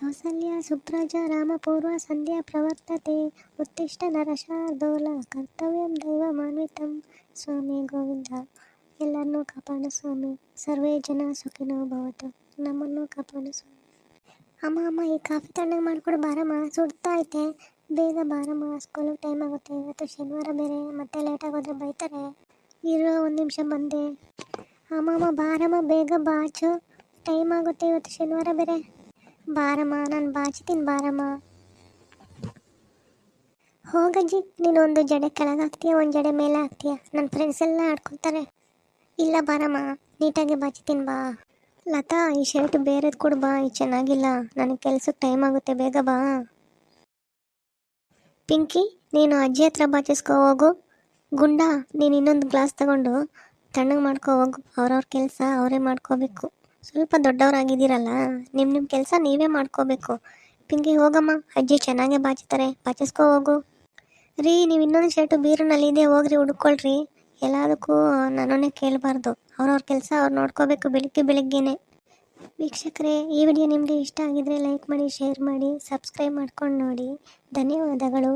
ಕೌಸಲ್ಯ ಸುಪ್ರಜ ರಾಮಪೂರ್ವ, ಸಂಧ್ಯಾ ಪ್ರವರ್ತತೆ ಉತ್ತಿಷ್ಟ ನರಶಾರ್ದೋಲ, ಕರ್ತವ್ಯಂ ದೈವ ಮಾನ್ವಿತಂ ಸ್ವಾಮಿ ಗೋವಿಂದ. ಎಲ್ಲರನ್ನೂ ಕಾಪಾಡು ಸ್ವಾಮಿ. ಸರ್ವೇ ಜನ ಸುಖಿನೋ ಭವತು. ನಮ್ಮನ್ನು ಕಾಪಾಡು ಸ್ವಾಮಿ. ಅಮ್ಮ ಅಮ್ಮ, ಈ ಕಾಫಿ ತಣ್ಣಗೆ ಮಾಡಿಕೊಡು, ಬಾರಮ್ಮ. ಸುಡ್ತಾ ಐತೆ. ಬೇಗ ಬಾರಮ್ಮ. ಸ್ಕೂಲಿಗೆ ಟೈಮ್ ಆಗುತ್ತೆ. ಇವತ್ತು ಶನಿವಾರ ಬೇರೆ. ಮತ್ತೆ ಲೇಟಾಗಿ ಹೋದ್ರೆ ಬೈತಾರೆ. ಇರೋ ಒಂದು ನಿಮಿಷ ಬಂದೆ. ಅಮ್ಮ ಅಮ್ಮ, ಬಾರಮ್ಮ. ಬೇಗ ಬಾಚು ಟೈಮ್ ಆಗುತ್ತೆ. ಇವತ್ತು ಶನಿವಾರ ಬೇರೆ. ಬಾರಮ್ಮ, ನಾನು ಬಾಚ್ತೀನಿ ಬಾರಮ್ಮ. ಹೋಗಜ್ಜಿ ನೀನೊಂದು ಜಡೆ ಕೆಳಗೆ ಹಾಕ್ತೀಯ, ಒಂದು ಜಡೆ ಮೇಲೆ ಹಾಕ್ತೀಯ? ನನ್ನ ಫ್ರೆಂಡ್ಸ್ ಎಲ್ಲ ಆಡ್ಕೊತಾರೆ ಇಲ್ಲ ಬಾರಮ್ಮ, ನೀಟಾಗಿ ಬಾಚ್ತೀನಿ ಬಾ. ಲತಾ, ಈ ಶರ್ಟ್ ಬೇರೆದು ಕೊಡು ಬಾ ಇದು ಚೆನ್ನಾಗಿಲ್ಲ. ನನಗೆ ಕೆಲ್ಸಕ್ಕೆ ಟೈಮ್ ಆಗುತ್ತೆ, ಬೇಗ ಬಾ. ಪಿಂಕಿ, ನೀನು ಅಜ್ಜಿ ಹತ್ರ ಬಾಚಿಸ್ಕೊ ಹೋಗು. ಗುಂಡ, ನೀನು ಇನ್ನೊಂದು ಗ್ಲಾಸ್ ತಗೊಂಡು ತಣ್ಣಗೆ ಮಾಡ್ಕೊ ಹೋಗು. ಅವ್ರವ್ರ ಕೆಲಸ ಅವರೇ ಮಾಡ್ಕೋಬೇಕು. ಸ್ವಲ್ಪ ದೊಡ್ಡವರಾಗಿದ್ದೀರಲ್ಲ ನಿಮ್ಮ ನಿಮ್ಮ ಕೆಲಸ ನೀವೇ ಮಾಡ್ಕೋಬೇಕು. ಪಿಂಕಿ, ಹೋಗಮ್ಮ. ಅಜ್ಜಿ ಚೆನ್ನಾಗೆ ಬಾಚಿತಾರೆ ಬಾಚಿಸ್ಕೋ, ಹೋಗು. ರೀ, ನೀವು ಇನ್ನೊಂದು ಶರ್ಟು ಬೀರಿನಲ್ಲಿ ಇದೆ, ಹೋಗ್ರಿ, ಹುಡ್ಕೊಳ್ರಿ. ಎಲ್ಲದಕ್ಕೂ ನನ್ನನ್ನೇ ಕೇಳಬಾರ್ದು. ಅವ್ರವ್ರ ಕೆಲಸ ಅವ್ರು ನೋಡ್ಕೋಬೇಕು ಬೆಳಿಗ್ಗೆ ಬೆಳಿಗ್ಗೆನೆ. ವೀಕ್ಷಕರೇ, ಈ ವಿಡಿಯೋ ನಿಮಗೆ ಇಷ್ಟ ಆಗಿದ್ರೆ ಲೈಕ್ ಮಾಡಿ, ಶೇರ್ ಮಾಡಿ, ಸಬ್ಸ್ಕ್ರೈಬ್ ಮಾಡ್ಕೊಂಡು ನೋಡಿ. ಧನ್ಯವಾದಗಳು.